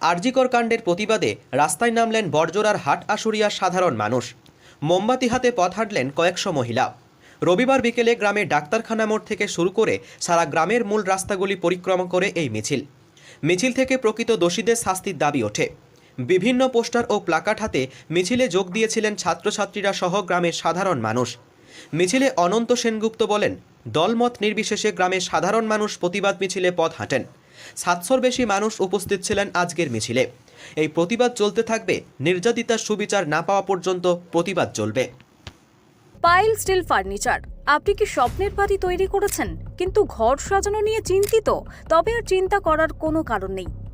আরজিকর কাণ্ডের প্রতিবাদে রাস্তায় নামলেন বড়জোড়ার হাট আশুরিয়ার সাধারণ মানুষ। মোমবাতি হাতে পথ হাঁটলেন কয়েকশো মহিলা। রবিবার বিকেলে গ্রামের ডাক্তারখানা মোড় থেকে শুরু করে সারা গ্রামের মূল রাস্তাগুলি পরিক্রমা করে এই মিছিল। মিছিল থেকে প্রকৃত দোষীদের শাস্তির দাবি ওঠে। বিভিন্ন পোস্টার ও প্লাকার্ড হাতে মিছিলে যোগ দিয়েছিলেন ছাত্রছাত্রীরা সহ গ্রামের সাধারণ মানুষ। মিছিলে অনন্ত সেনগুপ্ত বলেন, দলমত নির্বিশেষে গ্রামের সাধারণ মানুষ প্রতিবাদ মিছিলে পথ হাঁটেন। সাতশোর বেশি মানুষ উপস্থিত ছিলেন আজকের মিছিলে। এই প্রতিবাদ চলতে থাকবে, নির্যাতিতার সুবিচার না পাওয়া পর্যন্ত প্রতিবাদ চলবে। পাইল স্টিল ফার্নিচার, আপনি কি স্বপ্নের বাড়ি তৈরি করেছেন? কিন্তু ঘর সাজানো নিয়ে চিন্তিত, তবে আর চিন্তা করার কোনো কারণ নেই।